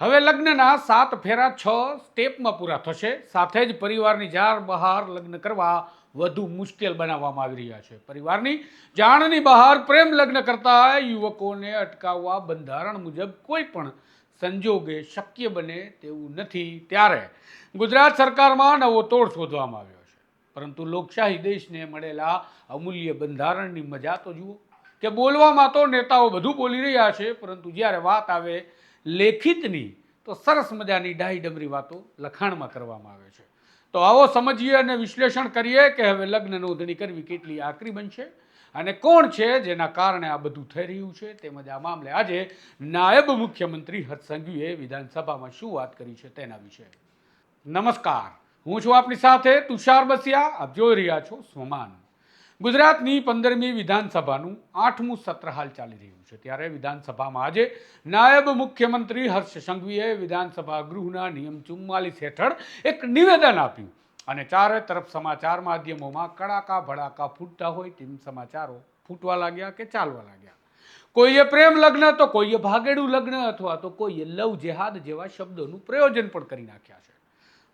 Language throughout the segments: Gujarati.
હવે લગ્નના સાત ફેરા છ સ્ટેપમાં પૂરા થશે. સાથે જ પરિવારની જાર બહાર લગ્ન કરવા વધુ મુશ્કેલ બનાવવામાં આવી રહ્યા છે. પરિવારની જાણની બહાર પ્રેમ લગ્ન કરતા યુવકોને અટકાવવા બંધારણ મુજબ કોઈ પણ સંજોગે શક્ય બને તેવું નથી ત્યારે ગુજરાત સરકારમાં નવો તોડ શોધવામાં આવ્યો છે. પરંતુ લોકશાહી દેશને મળેલા અમૂલ્ય બંધારણની મજા તો જુઓ. કે બોલવામાં તો નેતાઓ બધું બોલી રહ્યા છે, પરંતુ જ્યારે વાત આવે લેખિતની, તો સરસ મજાની ડાહી ડમરી વાતો લખાણમાં કરવામાં આવે છે. તો આવો સમજીએ અને વિશ્લેષણ કરીએ કે હવે લગ્ન નોંધણી કરવી કેટલી આકરી બનશે અને કોણ છે જેના કારણે આ બધું થઈ રહ્યું છે? તેમજ આ મામલે આજે નાયબ મુખ્યમંત્રી હર્ષ વિધાનસભામાં શું વાત કરી છે તેના વિશે. નમસ્કાર, હું છું આપની સાથે તુષાર બસિયા, આપ જોઈ રહ્યા છો સ્વમાન. ગુજરાતની પંદરમી વિધાનસભાનું આઠમું સત્ર હાલ ચાલી રહ્યું છે. ત્યારે વિધાનસભામાં આજે નાયબ મુખ્યમંત્રી હર્ષ સંઘવીએ વિધાનસભા ગૃહના નિયમ ચુમ્માલીસ હેઠળ એક નિવેદન આપ્યું. અને ચારે તરફ સમાચાર માધ્યમોમાં કડાકા ભડાકા ફૂટતા હોય તેમ સમાચારો ફૂટવા લાગ્યા કે ચાલવા લાગ્યા. કોઈએ પ્રેમ લગ્ન, તો કોઈએ ભાગેડું લગ્ન અથવા તો કોઈએ લવ જેહાદ જેવા શબ્દોનું પ્રયોજન પણ કરી નાખ્યા છે.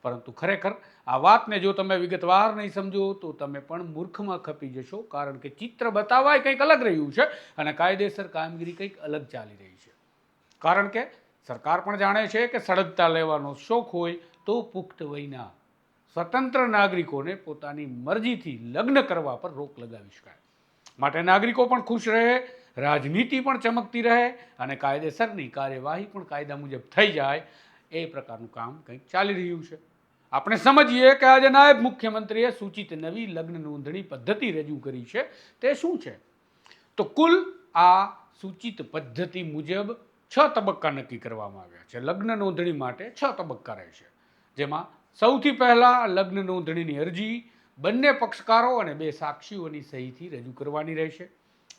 પરંતુ ખરેખર આ વાતને જો તમે વિગતવાર નહીં સમજો, તો તમે પણ મૂર્ખમાં ખપી જશો, કારણ કે ચિત્ર બતાવાય કંઈક અલગ રહ્યું છે અને કાયદેસર કામગીરી કંઈક અલગ ચાલી રહી છે. કારણ કે સરકાર પણ જાણે છે કે સળગતા લેવાનો શોખ હોય તો પુખ્ત વયના સ્વતંત્ર નાગરિકોને પોતાની મરજીથી લગ્ન કરવા પર રોક લગાવી શકાય. માટે નાગરિકો પણ ખુશ રહે, રાજનીતિ પણ ચમકતી રહે અને કાયદેસરની કાર્યવાહી પણ કાયદા મુજબ થઈ જાય. એ પ્રકારનું કામ કંઈક ચાલી રહ્યું છે. આપણે સમજીએ કે આજે નાયબ મુખ્યમંત્રીએ સૂચિત નવી લગ્ન નોંધણી પદ્ધતિ રજૂ કરી છે. તે શું છે? તો કુલ આ સૂચિત પદ્ધતિ મુજબ છ તબક્કા નક્કી કરવામાં આવ્યા છે. લગ્ન નોંધણી માટે છ તબક્કા રહેશે જેમાં સૌથી પહેલાં લગ્ન નોંધણીની અરજી બંને પક્ષકારો અને બે સાક્ષીઓની સહીથી રજૂ કરવાની રહેશે.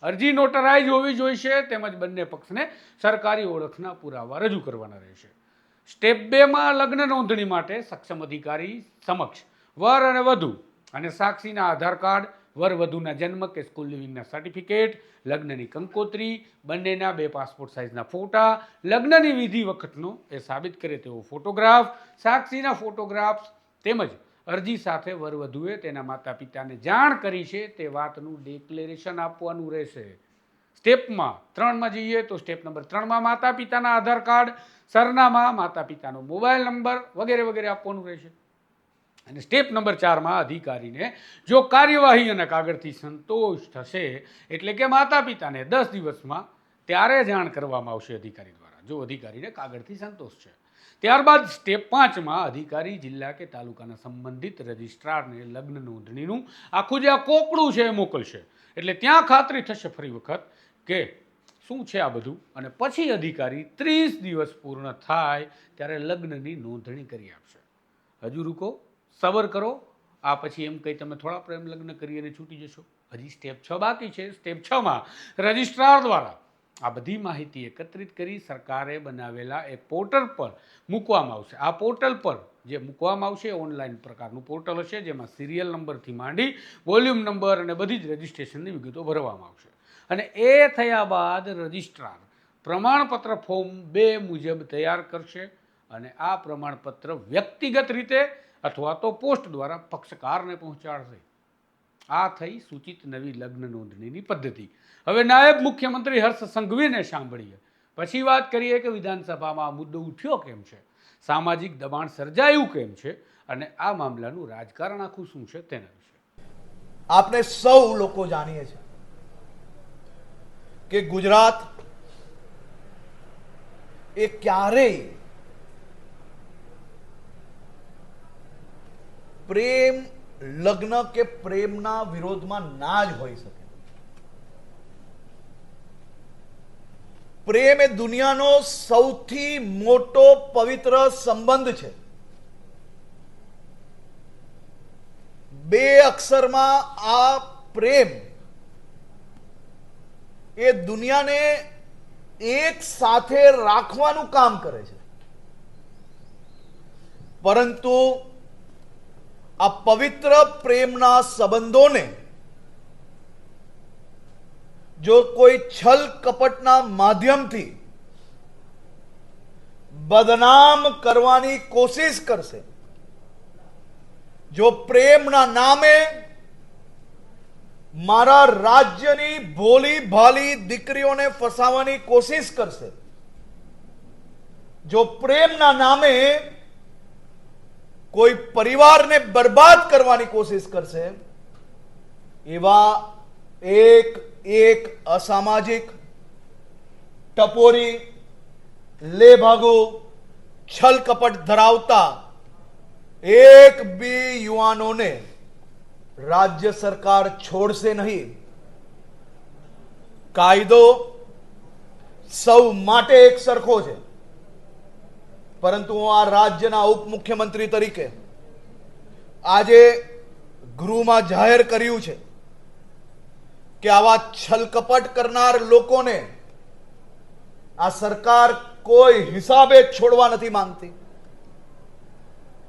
અરજી નોટરાઇઝ હોવી જોઈશે, તેમજ બંને પક્ષને સરકારી ઓળખના પુરાવા રજૂ કરવાના રહેશે. સ્ટેપ બેમાં લગ્ન નોંધણી માટે સક્ષમ અધિકારી સમક્ષ વર અને વધુ અને સાક્ષીના આધાર કાર્ડ, વર વધુના જન્મ કે સ્કૂલ લિવિંગના સર્ટિફિકેટ લગ્નની કંકોત્રી, બંનેના બે પાસપોર્ટ સાઇઝના ફોટા, લગ્નની વિધિ વખતનો એ સાબિત કરે તેવો ફોટોગ્રાફ સાક્ષીના ફોટોગ્રાફ્સ તેમજ અરજી સાથે વર વધુએ તેના માતા પિતાને જાણ કરી છે તે વાતનું ડિક્લેરેશન આપવાનું રહેશે. સ્ટેપમાં ત્રણમાં જઈએ તો સ્ટેપ નંબર ત્રણમાં માતા પિતાના આધાર કાર્ડ, સરનામા માતા પિતાનો મોબાઈલ નંબર વગેરે વગેરે આપવાનું રહેશે. અને સ્ટેપ નંબર ચારમાં અધિકારીને જો કાર્યવાહી અને કાગળથી સંતોષ થશે એટલે કે માતા પિતાને દસ દિવસમાં ત્યારે જાણ કરવામાં આવશે અધિકારી દ્વારા. જો અધિકારીને કાગળથી સંતોષ છે. ત્યારબાદ સ્ટેપ પાંચમાં અધિકારી જિલ્લા કે તાલુકાના સંબંધિત રજિસ્ટ્રારને લગ્ન નોંધણીનું આખું જે આ કોકડું છે એ મોકલશે. એટલે ત્યાં ખાતરી થશે ફરી વખત કે શું છે આ બધું? અને પછી અધિકારી ત્રીસ દિવસ પૂર્ણ થાય ત્યારે લગ્નની નોંધણી કરી આપશે. હજુ રૂકો, સબર કરો. આ પછી એમ કંઈ તમે થોડા પ્રેમ લગ્ન કરી અને છૂટી જશો. હજી સ્ટેપ છ બાકી છે. સ્ટેપ છમાં રજિસ્ટ્રાર દ્વારા આ બધી માહિતી એકત્રિત કરી સરકારે બનાવેલા એક પોર્ટલ પર મૂકવામાં આવશે. આ પોર્ટલ પર જે મૂકવામાં આવશે ઓનલાઈન પ્રકારનું પોર્ટલ હશે, જેમાં સિરિયલ નંબરથી માંડી વોલ્યુમ નંબર અને બધી જ રજિસ્ટ્રેશનની વિગતો ભરવામાં આવશે. અને એ થયા બાદ રજિસ્ટ્રાર પ્રમાણપત્ર ફોર્મ બે મુજબ તૈયાર કરશે અને આ પ્રમાણપત્ર વ્યક્તિગત રીતે અથવા તો પોસ્ટ દ્વારા પક્ષકારને પહોંચાડશે. આ થઈ સૂચિત નવી લગ્ન નોંધણીની પદ્ધતિ. હવે નાયબ મુખ્યમંત્રી હર્ષ સંઘવીને સાંભળીએ. પછી વાત કરીએ કે વિધાનસભામાં આ મુદ્દો ઉઠ્યો કેમ છે? સામાજિક દબાણ સર્જાયું કેમ છે? અને આ મામલાનું રાજકારણ આખું શું છે તેના વિશે. આપણે સૌ લોકો જાણીએ છીએ કે ગુજરાત એ ક્યારેય પ્રેમ લગ્ન કે પ્રેમના વિરોધમાં ના જ હોઈ શકે. પ્રેમ એ દુનિયાનો સૌથી મોટો પવિત્ર સંબંધ છે. બે અક્ષરમાં આ પ્રેમ એ દુનિયાને એક સાથે રાખવાનું કામ કરે છે. પરંતુ આ પવિત્ર પ્રેમના સંબંધોને જો કોઈ છલ કપટના માધ્યમથી બદનામ કરવાની કોશિશ કરશે, જો પ્રેમના નામે મારા રાજ્યની ભોલી ભાલી દીકરીઓને ફસાવવાની કોશિશ કરશે, જો પ્રેમના નામે કોઈ પરિવારને બરબાદ કરવાની કોશિશ કરશે, એવા એક એક અસામાજિક, ટપોરી, લેભાગુ છલ કપટ ધરાવતા એક બી યુવાનોને રાજ્ય સરકાર છોડશે નહીં. કાયદો સૌ માટે એક સરખો છે. પરંતુ હું આ રાજ્યના ઉપમુખ્યમંત્રી તરીકે આજે ગૃહમાં જાહેર કર્યું છે કે આવા છલકપટ કરનાર લોકોને આ સરકાર કોઈ હિસાબે છોડવા નથી માંગતી.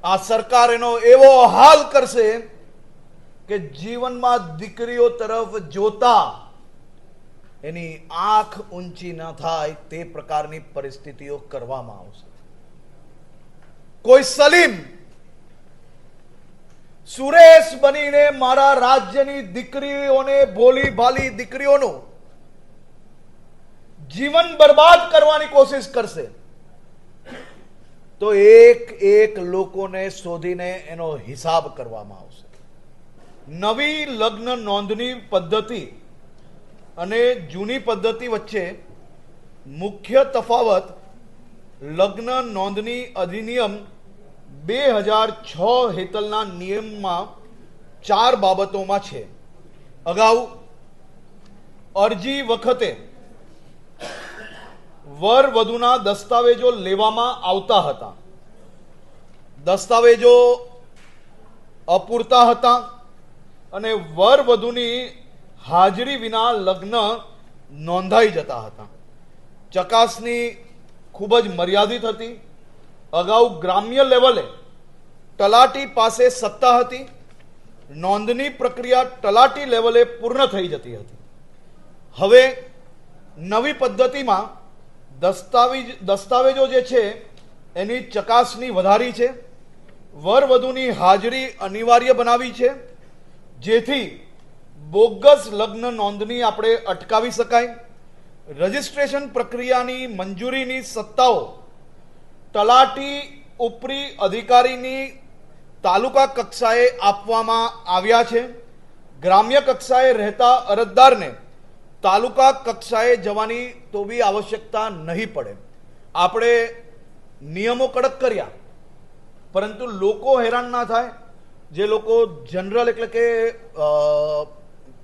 આ સરકાર એનો એવો હાલ કરશે કે જીવનમાં દીકરીઓ તરફ જોતા એની આંખ ઊંચી ન થાય તે પ્રકારની પરિસ્થિતિઓ કરવામાં આવશે. કોઈ સલીમ સુરેશ બનીને મારા રાજ્યની દીકરીઓને ભોલી ભાલી દીકરીઓનું જીવન બરબાદ કરવાની કોશિશ કરશે. તો એક એક લોકોને શોધીને એનો હિસાબ કરવામાં આવશે. નવી લગ્ન નોંધણી પદ્ધતિ અને જૂની પદ્ધતિ વચ્ચે મુખ્ય તફાવત લગ્ન નોંધણી અધિનિયમ બે હજાર છ હેતલના નિયમમાં ચાર બાબતોમાં છે. અગાઉ અરજી વખતે વર વધુના દસ્તાવેજો લેવામાં આવતા હતા. દસ્તાવેજો અપૂરતા હતા અને વર વધુની હાજરી વિના લગ્ન નોંધાઈ જતા હતા. ચકાસણી ખૂબ જ મર્યાદિત હતી. અગાઉ ગ્રામ્ય લેવલે તલાટી પાસે સત્તા હતી. નોંધણી પ્રક્રિયા તલાટી લેવલે પૂર્ણ થઈ જતી હતી. હવે નવી પદ્ધતિમાં દસ્તાવેજ, દસ્તાવેજો જે છે, એની ચકાસણી વધારી છે. વરવધુની હાજરી અનિવાર્ય બનાવી છે. જેથી બોગસ લગ્ન નોંધણી આપણે અટકાવી શકાય. રજિસ્ટ્રેશન પ્રક્રિયાની મંજૂરીની સત્તાઓ તલાટી ઉપરી અધિકારીની તાલુકા કક્ષાએ આપવામાં આવ્યા છે. ગ્રામ્ય કક્ષાએ રહેતા અરજદારને તાલુકા કક્ષાએ જવાની તો બી આવશ્યકતા નહીં પડે. આપણે નિયમો કડક કર્યા, પરંતુ લોકો હેરાન ના થાય. જે લોકો જનરલ એટલે કે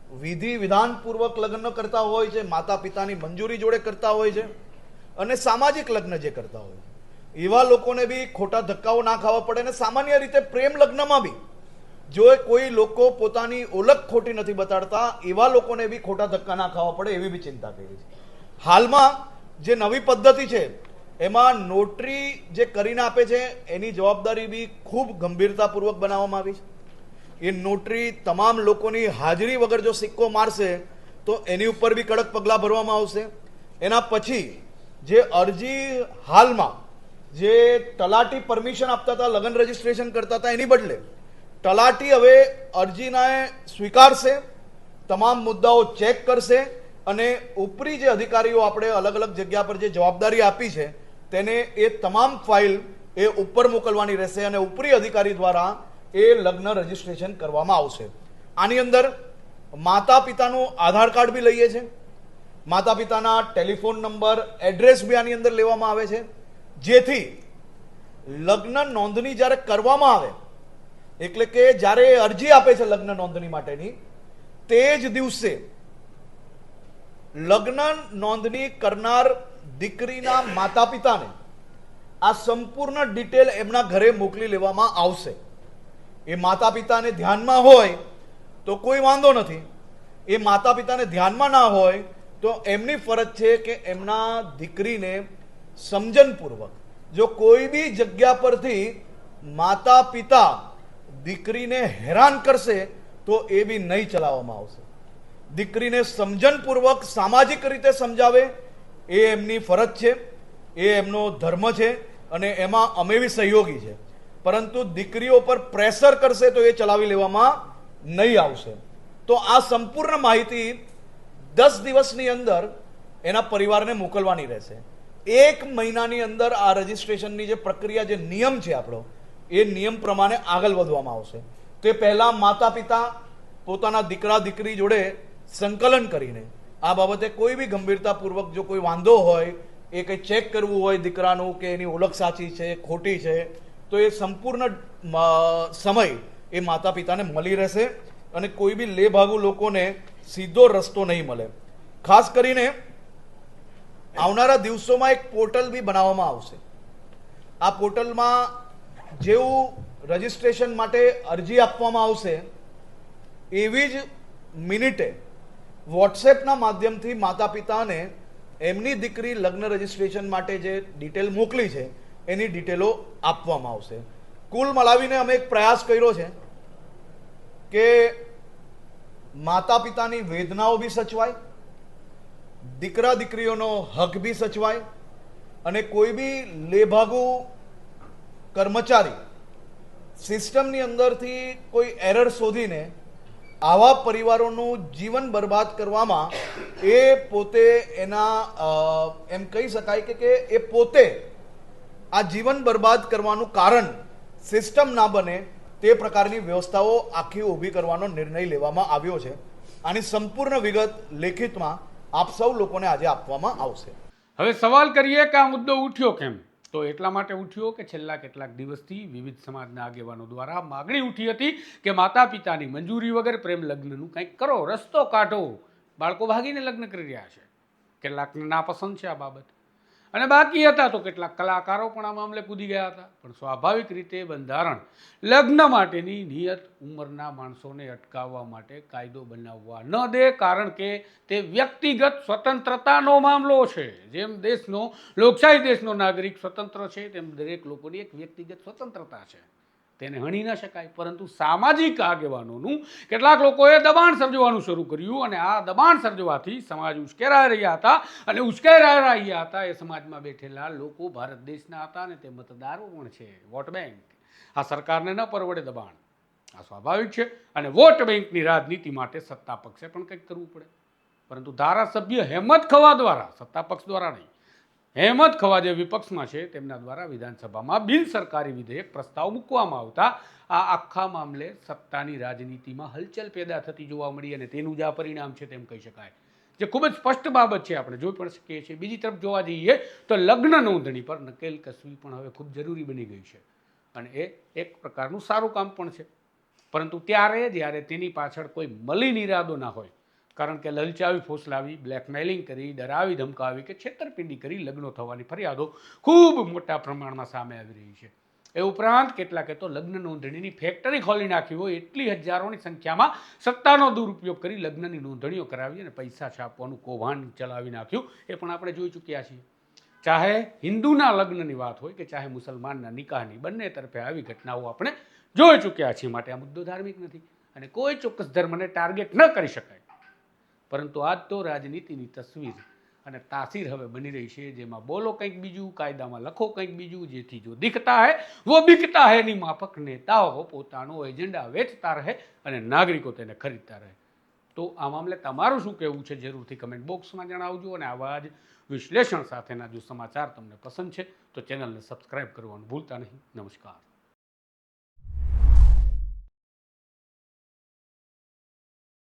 વિધિ વિધાનપૂર્વક લગ્ન કરતા હોય છે માતા પિતાની મંજૂરી જોડે કરતા હોય છે અને સામાજિક લગ્ન જે કરતા હોય છે. એવા લોકોને બી ખોટા ધક્કાઓ ના ખાવા પડે અને સામાન્ય રીતે પ્રેમ લગ્નમાં બી. જો કોઈ લોકો પોતાની ઓળખ ખોટી નથી બતાડતા, એવા લોકોને બી ખોટા ધક્કા ના ખાવા પડે એવી બી ચિંતા કરી છે. હાલમાં જે નવી પદ્ધતિ છે, એમાં નોટરી જે કરીને આપે છે, એની જવાબદારી બી ખૂબ ગંભીરતાપૂર્વક બનાવવામાં આવી છે. એ નોટરી તમામ લોકોની હાજરી વગર જો સિક્કો મારશે, તો એની ઉપર બી કડક પગલાં ભરવામાં આવશે. એના પછી જે અરજી હાલમાં જે તલાટી પરમિશન આપતા હતા, લગ્ન રજિસ્ટ્રેશન કરતા હતા, એની બદલે તલાટી હવે અરજીને સ્વીકારશે, તમામ મુદ્દાઓ ચેક કરશે અને ઉપરી જે અધિકારીઓ આપણે અલગ અલગ જગ્યા પર જે જવાબદારી આપી છે, તેને એ તમામ ફાઇલ એ ઉપર મોકલવાની રહેશે અને ઉપરી અધિકારી દ્વારા એ લગ્ન રજીસ્ટ્રેશન કરવામાં આવશે. આની અંદર માતા પિતાનું આધાર કાર્ડ બી લઈએ છે. માતા પિતાના ટેલિફોન નંબર, એડ્રેસ બી આની અંદર લેવામાં આવે છે. જેથી લગ્ન નોંધણી જ્યારે કરવામાં આવે, એટલે કે જ્યારે અરજી આપે છે લગ્ન નોંધણી માટેની, તે જ દિવસે લગ્ન નોંધણી કરનાર દીકરીના માતા પિતાને આ સંપૂર્ણ ડિટેલ એમના ઘરે મોકલી લેવામાં આવશે. એ માતા પિતાને ધ્યાનમાં હોય તો કોઈ વાંધો નથી. એ માતા પિતાને ધ્યાનમાં ના હોય તો એમની ફરજ છે કે એમના દીકરીને સમજણપૂર્વક જો કોઈ બી જગ્યા પરથી માતા પિતા દીકરીને હેરાન કરશે તો એ બી નહીં ચલાવવામાં આવશે. દીકરીને સમજણપૂર્વક સામાજિક રીતે સમજાવે એ એમની ફરજ છે, એ એમનો ધર્મ છે અને એમાં અમે બી સહયોગી છે. પરંતુ દીકરીઓ પર પ્રેશર કરશે તો એ ચલાવી લેવામાં નહીં આવશે. તો આ સંપૂર્ણ માહિતી દસ દિવસની અંદર એના પરિવારને મોકલવાની રહેશે. એક મહિનાની અંદર આ રજીસ્ટ્રેશનની જે પ્રક્રિયા, જે નિયમ છે આપણો, એ નિયમ પ્રમાણે આગળ વધવામાં આવશે. તે પહેલાં માતા પિતા પોતાના દીકરા, દીકરી જોડે સંકલન કરીને આ બાબતે કોઈ બી ગંભીરતાપૂર્વક જો કોઈ વાંધો હોય, એ કંઈ ચેક કરવું હોય દીકરાનું કે એની ઓળખ સાચી છે, ખોટી છે તો એ સંપૂર્ણ સમય એ માતા પિતાને મળી રહેશે અને કોઈ બી લેભાગુ લોકોને સીધો રસ્તો નહીં મળે. ખાસ કરીને આવનારા દિવસોમાં એક પોર્ટલ બી બનાવવામાં આવશે. આ પોર્ટલમાં જેવું રજિસ્ટ્રેશન માટે અરજી આપવામાં આવશે, એવી જ મિનિટે વોટ્સએપના માધ્યમથી માતા પિતાને એમની દીકરી લગ્ન રજિસ્ટ્રેશન માટે જે ડિટેલ મોકલી છે એની ડિટેલો આપવામાં આવશે. કુલ મળાવીને અમે એક પ્રયાસ કર્યો છે કે માતા પિતાની વેદનાઓ બી સચવાય, દીકરા દીકરીઓનો હક બી સચવાય, અને કોઈ બી લેભાગુ કર્મચારી સિસ્ટમની અંદરથી કોઈ એરર શોધીને આવા પરિવારોનું જીવન બરબાદ કરવામાં એ પોતે એના એમ કહી શકાય કે એ પોતે આ જીવન બરબાદ કરવાનું કારણ સિસ્ટમ ના બને તે પ્રકારની વ્યવસ્થાઓ આખી ઊભી કરવાનો નિર્ણય લેવામાં આવ્યો છે. આની સંપૂર્ણ વિગત લેખિતમાં આપ સૌ લોકોને આજે આપવામાં આવશે. હવે સવાલ કરીએ કે આ મુદ્દો ઉઠ્યો કેમ? તો એટલા માટે ઉઠ્યો કે છેલ્લા કેટલાક દિવસથી વિવિધ સમાજના આગેવાનો દ્વારા માગણી ઉઠી હતી કે માતા પિતાની મંજૂરી વગર પ્રેમ લગ્નનું કંઈક કરો, રસ્તો કાઢો. બાળકો ભાગીને લગ્ન કરી રહ્યા છે. કેટલાકને નાપસંદ છે આ બાબત. અને બાકી હતા તો કેટલાક કલાકારો પણ આ મામલે કૂદી ગયા હતા. પણ સ્વાભાવિક રીતે બંધારણ લગ્ન માટેની નિયત ઉંમરના માણસોને અટકાવવા માટે કાયદો બનાવવા ન દે, કારણ કે તે વ્યક્તિગત સ્વતંત્રતાનો મામલો છે. જેમ દેશનો લોકશાહી દેશનો નાગરિક સ્વતંત્ર છે, તેમ દરેક લોકોની એક વ્યક્તિગત સ્વતંત્રતા છે. તેને હણી ન શકાય. પરંતુ સામાજિક આગેવાનોનું કેટલાક લોકોએ દબાણ સર્જવાનું શરૂ કર્યું અને આ દબાણ સર્જવાથી સમાજ ઉશ્કેરાઈ રહ્યા હતા અને ઉશ્કેરાઈ રહ્યા હતા. એ સમાજમાં બેઠેલા લોકો ભારત દેશના હતા અને તે મતદારો પણ છે. Vote bank. આ સરકારને ન પરવડે દબાણ. આ સ્વાભાવિક છે. અને વોટ બેંકની રાજનીતિ માટે સત્તા પક્ષે પણ કંઈક કરવું પડે. પરંતુ ધારાસભ્ય હેમત ખવા દ્વારા, સત્તા પક્ષ દ્વારા નહીં હેમત ખવાજે વિપક્ષમાં છે. તેમના દ્વારા વિધાનસભામાં બિન સરકારી વિધેયક પ્રસ્તાવ મૂકવામાં આવતા આ આખા મામલે સત્તાની રાજનીતિમાં હલચલ પેદા થતી જોવા મળી અને તેનું જ આ પરિણામ છે તેમ કહી શકાય. જે ખૂબ જ સ્પષ્ટ બાબત છે આપણે જોઈ પણ શકીએ છીએ. બીજી તરફ જોવા જઈએ તો લગ્ન નોંધણી પર નકેલ કસવી પણ હવે ખૂબ જરૂરી બની ગઈ છે. અને એ એક પ્રકારનું સારું કામ પણ છે. પરંતુ ત્યારે જ્યારે તેની પાછળ કોઈ મલિન ઇરાદો ના હોય કારણ કે લલચાવી, ફોસલાવી બ્લેકમેલિંગ કરી, ડરાવી, ધમકાવી કે છેતરપિંડી કરી લગ્નો થવાની ફરિયાદો ખૂબ મોટા પ્રમાણમાં સામે આવી રહી છે. એ ઉપરાંત કેટલાકે તો લગ્ન નોંધણીની ફેક્ટરી ખોલી નાખી હોય એટલી હજારોની સંખ્યામાં સત્તાનો દુરુપયોગ કરી લગ્નની નોંધણીઓ કરાવી અને પૈસા છાપવાનું કૌભાંડ ચલાવી નાખ્યું. એ પણ આપણે જોઈ ચૂક્યા છીએ. ચાહે હિન્દુના લગ્નની વાત હોય કે ચાહે મુસલમાનના નિકાહની, બંને તરફે આવી ઘટનાઓ આપણે જોઈ ચૂક્યા છીએ. માટે આ મુદ્દો ધાર્મિક નથી અને કોઈ ચોક્કસ ધર્મને ટાર્ગેટ ન કરી શકાય. પરંતુ આજ તો રાજનીતિની તસવીર અને તાસીર હવે બની રહી છે, જેમાં બોલો કંઈક બીજું, કાયદામાં લખો કંઈક બીજું, જેથી જો દીખતા હે, વો બિકતા હે ની માફક નેતાઓ પોતાનો એજન્ડા વેચતા રહે અને નાગરિકો તેને ખરીદતા રહે. તો આ મામલે તમારું શું કહેવું છે? જરૂરથી કમેન્ટ બોક્સમાં જણાવજો અને આવા જ વિશ્લેષણ સાથેના જો સમાચાર તમને પસંદ છે, તો ચેનલને સબસ્ક્રાઈબ કરવાનું ભૂલતા નહીં. નમસ્કાર.